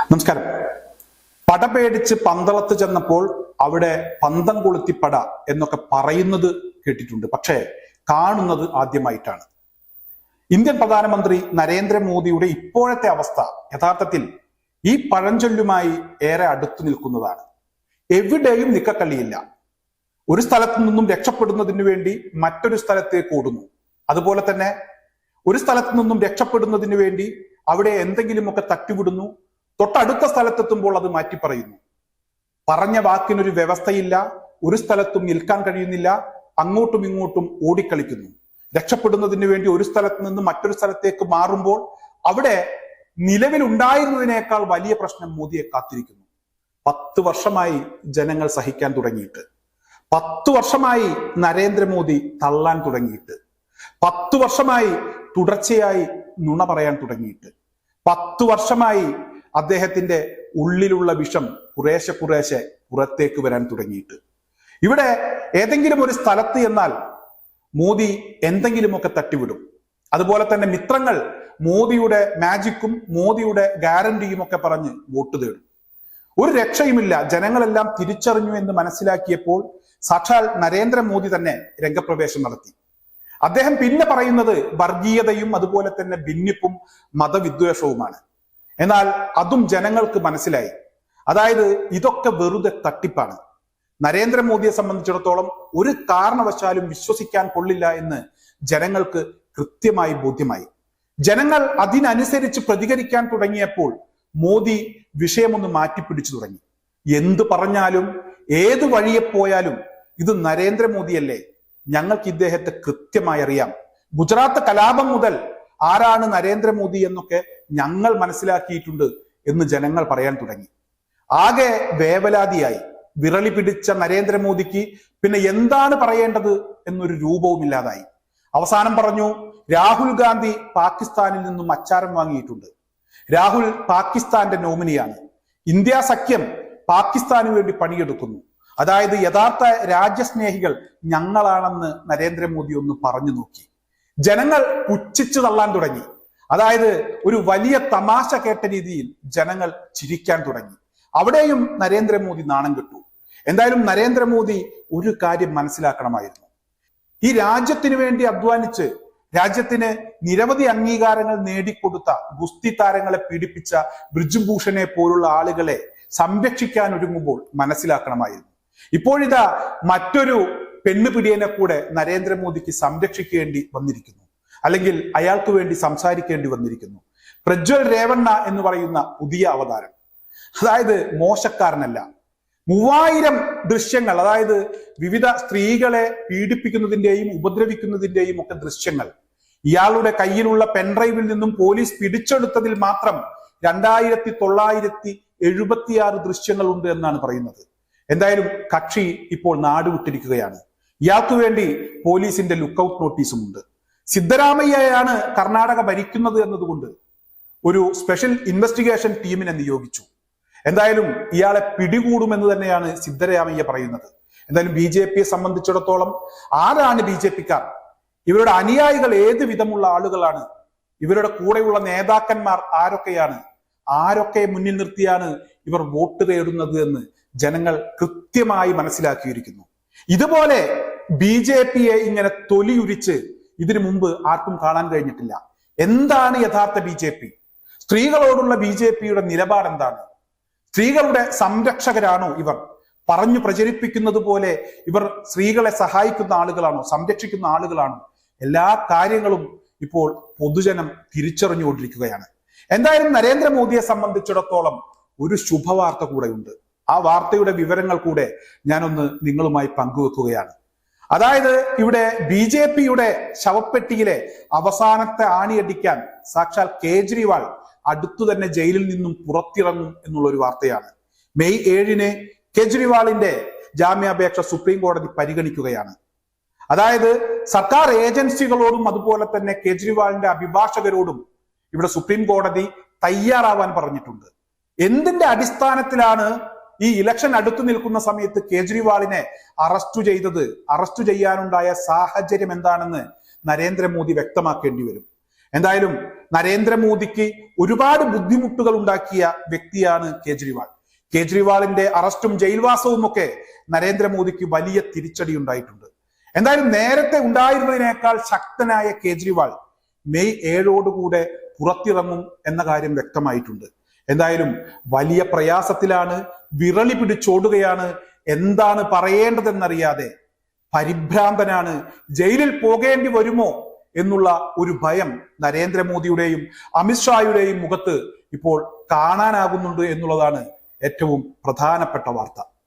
നമസ്കാരം. പട പേടിച്ച് പന്തളത്ത് ചെന്നപ്പോൾ അവിടെ പന്തം കൊളുത്തിപ്പട എന്നൊക്കെ പറയുന്നത് കേട്ടിട്ടുണ്ട്. പക്ഷേ കാണുന്നത് ആദ്യമായിട്ടാണ്. ഇന്ത്യൻ പ്രധാനമന്ത്രി നരേന്ദ്രമോദിയുടെ ഇപ്പോഴത്തെ അവസ്ഥ യഥാർത്ഥത്തിൽ ഈ പഴഞ്ചൊല്ലുമായി ഏറെ അടുത്തു നിൽക്കുന്നതാണ്. എവിടെയും നിക്കക്കള്ളിയില്ല ഒരു സ്ഥലത്തു നിന്നും രക്ഷപ്പെടുന്നതിന് വേണ്ടി മറ്റൊരു സ്ഥലത്തേക്ക് ഓടുന്നു. അതുപോലെ തന്നെ ഒരു സ്ഥലത്തു നിന്നും രക്ഷപ്പെടുന്നതിന് വേണ്ടി അവിടെ എന്തെങ്കിലുമൊക്കെ തട്ടിവിടുന്നു. തൊട്ടടുത്ത സ്ഥലത്തെത്തുമ്പോൾ അത് മാറ്റി പറയുന്നു. പറഞ്ഞ വാക്കിനൊരു വ്യവസ്ഥയില്ല ഒരു സ്ഥലത്തും നിൽക്കാൻ കഴിയുന്നില്ല അങ്ങോട്ടും ഇങ്ങോട്ടും ഓടിക്കളിക്കുന്നു. രക്ഷപ്പെടുന്നതിന് വേണ്ടി ഒരു സ്ഥലത്ത് നിന്ന് മറ്റൊരു സ്ഥലത്തേക്ക് മാറുമ്പോൾ അവിടെ നിലവിലുണ്ടായിരുന്നതിനേക്കാൾ വലിയ പ്രശ്നം മോദിയെ കാത്തിരിക്കുന്നു. പത്ത് വർഷമായി ജനങ്ങൾ സഹിക്കാൻ തുടങ്ങിയിട്ട്. പത്ത് വർഷമായി നരേന്ദ്രമോദി തള്ളാൻ തുടങ്ങിയിട്ട്. പത്ത് വർഷമായി തുടർച്ചയായി നുണ പറയാൻ തുടങ്ങിയിട്ട്. പത്ത് വർഷമായി അദ്ദേഹത്തിന്റെ ഉള്ളിലുള്ള വിഷം കുറേശ്ശെ കുറേശ്ശെ പുറത്തേക്ക് വരാൻ തുടങ്ങിയിട്ട്. ഇവിടെ ഏതെങ്കിലും ഒരു സ്ഥലത്ത് എന്നാൽ മോദി എന്തെങ്കിലുമൊക്കെ തട്ടിവിടും. അതുപോലെ തന്നെ മിത്രങ്ങൾ മോദിയുടെ മാജിക്കും മോദിയുടെ ഗ്യാരണ്ടിയും ഒക്കെ പറഞ്ഞ് വോട്ട് തേടും. ഒരു രക്ഷയുമില്ല. ജനങ്ങളെല്ലാം തിരിച്ചറിഞ്ഞു എന്ന് മനസ്സിലാക്കിയപ്പോൾ സാക്ഷാൽ നരേന്ദ്രമോദി തന്നെ രംഗപ്രവേശം നടത്തി. അദ്ദേഹം പിന്നെ പറയുന്നത് വർഗീയതയും അതുപോലെ തന്നെ ഭിന്നിപ്പും മതവിദ്വേഷവുമാണ്. എന്നാൽ അതും ജനങ്ങൾക്ക് മനസ്സിലായി. അതായത് ഇതൊക്കെ വെറുതെ തട്ടിപ്പാണ്. നരേന്ദ്രമോദിയെ സംബന്ധിച്ചിടത്തോളം ഒരു കാരണവശാലും വിശ്വസിക്കാൻ കൊള്ളില്ല എന്ന് ജനങ്ങൾക്ക് കൃത്യമായി ബോധ്യമായി. ജനങ്ങൾ അതിനനുസരിച്ച് പ്രതികരിക്കാൻ തുടങ്ങിയപ്പോൾ മോദി വിഷയമൊന്ന് മാറ്റിപ്പിടിച്ചു തുടങ്ങി. എന്തു പറഞ്ഞാലും ഏതു വഴിയെ പോയാലും ഇത് നരേന്ദ്രമോദിയല്ലേ? ഞങ്ങൾക്ക് ഇദ്ദേഹത്തെ കൃത്യമായി അറിയാം. ഗുജറാത്ത് കലാപം മുതൽ ആരാണ് നരേന്ദ്രമോദി എന്നൊക്കെ ഞങ്ങൾ മനസ്സിലാക്കിയിട്ടുണ്ട് എന്ന് ജനങ്ങൾ പറയാൻ തുടങ്ങി. ആകെ വേവലാതിയായി. വിറളി പിടിച്ച നരേന്ദ്രമോദിക്ക് പിന്നെ എന്താണ് പറയേണ്ടത് എന്നൊരു രൂപവും ഇല്ലാതായി. അവസാനം പറഞ്ഞു രാഹുൽ ഗാന്ധി പാകിസ്ഥാനിൽ നിന്നും അച്ചാരം വാങ്ങിയിട്ടുണ്ട്. രാഹുൽ പാകിസ്ഥാന്റെ നോമിനിയാണ്. ഇന്ത്യ സഖ്യം പാകിസ്ഥാന് വേണ്ടി പണിയെടുക്കുന്നു. അതായത് യഥാർത്ഥ രാജ്യസ്നേഹികൾ ഞങ്ങളാണെന്ന് നരേന്ദ്രമോദി ഒന്ന് പറഞ്ഞു നോക്കി. ജനങ്ങൾ പുച്ഛിച്ചു തള്ളാൻ തുടങ്ങി. അതായത് ഒരു വലിയ തമാശ കേട്ട രീതിയിൽ ജനങ്ങൾ ചിരിക്കാൻ തുടങ്ങി. അവിടെയും നരേന്ദ്രമോദി നാണം കിട്ടു. എന്തായാലും നരേന്ദ്രമോദി ഒരു കാര്യം മനസ്സിലാക്കണമായിരുന്നു. ഈ രാജ്യത്തിന് വേണ്ടി അധ്വാനിച്ച് രാജ്യത്തിന് നിരവധി അംഗീകാരങ്ങൾ നേടിക്കൊടുത്ത ഗുസ്തി താരങ്ങളെ പീഡിപ്പിച്ച ബ്രിജുഭൂഷനെ പോലുള്ള ആളുകളെ സംരക്ഷിക്കാൻ ഒരുങ്ങുമ്പോൾ മനസ്സിലാക്കണമായിരുന്നു. ഇപ്പോഴിതാ മറ്റൊരു പെണ്ണുപിടിയനെ കൂടെ നരേന്ദ്രമോദിക്ക് സംരക്ഷിക്കേണ്ടി വന്നിരിക്കുന്നു. അല്ലെങ്കിൽ അയാൾക്ക് വേണ്ടി സംസാരിക്കേണ്ടി വന്നിരിക്കുന്നു. പ്രജ്വൽ രേവണ്ണ എന്ന് പറയുന്ന പുതിയ അവതാരം. അതായത് മോശക്കാരനല്ല. മൂവായിരം ദൃശ്യങ്ങൾ അതായത് വിവിധ സ്ത്രീകളെ പീഡിപ്പിക്കുന്നതിന്റെയും ഉപദ്രവിക്കുന്നതിന്റെയും ഒക്കെ ദൃശ്യങ്ങൾ. ഇയാളുടെ കയ്യിലുള്ള പെൻഡ്രൈവിൽ നിന്നും പോലീസ് പിടിച്ചെടുത്തതിൽ മാത്രം രണ്ടായിരത്തി തൊള്ളായിരത്തി എഴുപത്തിയാറ് ദൃശ്യങ്ങളുണ്ട് എന്നാണ് പറയുന്നത്. എന്തായാലും കക്ഷി ഇപ്പോൾ നാടുവിട്ടിരിക്കുകയാണ്. ഇയാൾക്ക് വേണ്ടി പോലീസിന്റെ ലുക്കൌട്ട് നോട്ടീസും ഉണ്ട് സിദ്ധരാമയ്യയാണ് കർണാടക ഭരിക്കുന്നത് എന്നതുകൊണ്ട് ഒരു സ്പെഷ്യൽ ഇൻവെസ്റ്റിഗേഷൻ ടീമിനെ നിയോഗിച്ചു. എന്തായാലും ഇയാളെ പിടികൂടുമെന്ന് തന്നെയാണ് സിദ്ധരാമയ്യ പറയുന്നത്. എന്തായാലും ബി ജെ പിയെ സംബന്ധിച്ചിടത്തോളം ആരാണ് ബി ജെ പിക്കാർ? ഇവരുടെ അനുയായികൾ ഏത് വിധമുള്ള ആളുകളാണ്? ഇവരുടെ കൂടെയുള്ള നേതാക്കന്മാർ ആരൊക്കെയാണ്? ആരൊക്കെ മുന്നിൽ നിർത്തിയാണ് ഇവർ വോട്ട് തേടുന്നത് എന്ന് ജനങ്ങൾ കൃത്യമായി മനസ്സിലാക്കിയിരിക്കുന്നു. ഇതുപോലെ ബി ജെ പിയെ ഇങ്ങനെ തൊലിയുരിച്ച് ഇതിനു മുമ്പ് ആർക്കും കാണാൻ കഴിഞ്ഞിട്ടില്ല. എന്താണ് യഥാർത്ഥ ബി ജെ പി? സ്ത്രീകളോടുള്ള ബി ജെ പിയുടെ നിലപാട് എന്താണ് സ്ത്രീകളുടെ സംരക്ഷകരാണോ ഇവർ? പറഞ്ഞു പ്രചരിപ്പിക്കുന്നത് പോലെ ഇവർ സ്ത്രീകളെ സഹായിക്കുന്ന ആളുകളാണോ? സംരക്ഷിക്കുന്ന ആളുകളാണോ? എല്ലാ കാര്യങ്ങളും ഇപ്പോൾ പൊതുജനം തിരിച്ചറിഞ്ഞുകൊണ്ടിരിക്കുകയാണ്. എന്തായാലും നരേന്ദ്രമോദിയെ സംബന്ധിച്ചിടത്തോളം ഒരു ശുഭവാർത്ത കൂടെയുണ്ട്. ആ വാർത്തയുടെ വിവരങ്ങൾ കൂടെ ഞാനൊന്ന് നിങ്ങളുമായി പങ്കുവെക്കുകയാണ്. അതായത് ഇവിടെ ബി ജെ പിയുടെ ശവപ്പെട്ടിയിലെ അവസാനത്തെ ആണിയടിക്കാൻ സാക്ഷാൽ കേജ്രിവാൾ അടുത്തു തന്നെ ജയിലിൽ നിന്നും പുറത്തിറങ്ങും എന്നുള്ള ഒരു വാർത്തയാണ്. മെയ് ഏഴിന് കേജ്രിവാളിന്റെ ജാമ്യാപേക്ഷ സുപ്രീം കോടതി പരിഗണിക്കുകയാണ്. അതായത് സർക്കാർ ഏജൻസികളോടും അതുപോലെ തന്നെ കേജ്രിവാളിന്റെ അഭിഭാഷകരോടും ഇവിടെ സുപ്രീം കോടതി തയ്യാറാവാൻ പറഞ്ഞിട്ടുണ്ട്. എന്തിന്റെ അടിസ്ഥാനത്തിലാണ് ഈ ഇലക്ഷൻ അടുത്തു നിൽക്കുന്ന സമയത്ത് കേജ്രിവാളിനെ അറസ്റ്റ് ചെയ്തത് അറസ്റ്റ് ചെയ്യാനുണ്ടായ സാഹചര്യം എന്താണെന്ന് നരേന്ദ്രമോദി വ്യക്തമാക്കേണ്ടി വരും. എന്തായാലും നരേന്ദ്രമോദിക്ക് ഒരുപാട് ബുദ്ധിമുട്ടുകൾ ഉണ്ടാക്കിയ വ്യക്തിയാണ് കേജ്രിവാൾ. കേജ്രിവാളിന്റെ അറസ്റ്റും ജയിൽവാസവും ഒക്കെ നരേന്ദ്രമോദിക്ക് വലിയ തിരിച്ചടി ഉണ്ടായിട്ടുണ്ട്. എന്തായാലും നേരത്തെ ഉണ്ടായിരുന്നതിനേക്കാൾ ശക്തനായ കേജ്രിവാൾ മെയ് ഏഴോടുകൂടെ പുറത്തിറങ്ങും എന്ന കാര്യം വ്യക്തമായിട്ടുണ്ട്. എന്തായാലും വലിയ പ്രയാസത്തിലാണ് വിറളി പിടിച്ചോടുകയാണ്. എന്താണ് പറയേണ്ടതെന്നറിയാതെ പരിഭ്രാന്തനാണ്. ജയിലിൽ പോകേണ്ടി വരുമോ എന്നുള്ള ഒരു ഭയം നരേന്ദ്രമോദിയുടെയും അമിത്ഷായുടെയും മുഖത്ത് ഇപ്പോൾ കാണാനാകുന്നുണ്ട് എന്നുള്ളതാണ് ഏറ്റവും പ്രധാനപ്പെട്ട വാർത്ത.